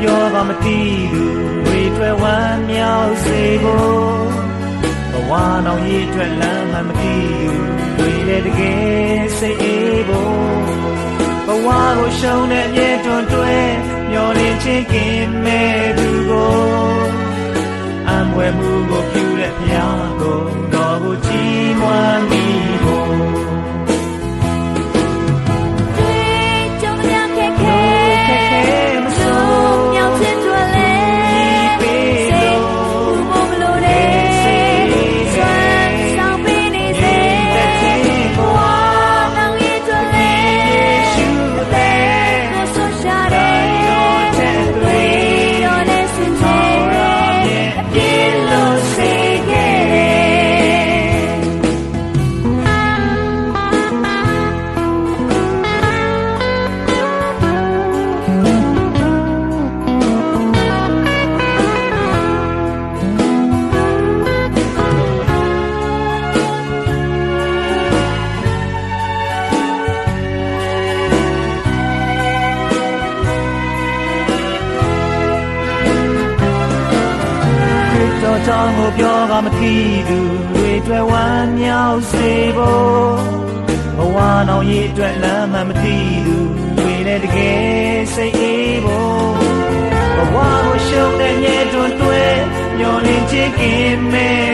ပြောကမသိသူတွေတွေ့ဝမ်းမြောက်စေဖို့ဘဝနောင်ရည်အတွက်လမ်းမှမသိသူတွေလည်းတကယ်စိတ်အေးဖို့ဘဝကိုရှုံးတဲ့မြေတွန်တွဲမျောလင်းချင်းကင်မဲ့ တော်ကြောင့်ကိုပြောကမသိသူတွေတွေ့ဝမ်းမြောက်စေဖို့ဘဝနောင်ရည်အတွက်လမ်းမှမသိသူတွေလည်းတကယ်စိတ်အေးဖို့ဘဝကိုရှုံးတဲ့မြေတွန်တွဲမျောလင်းချစ်ခင်မဲ့သူက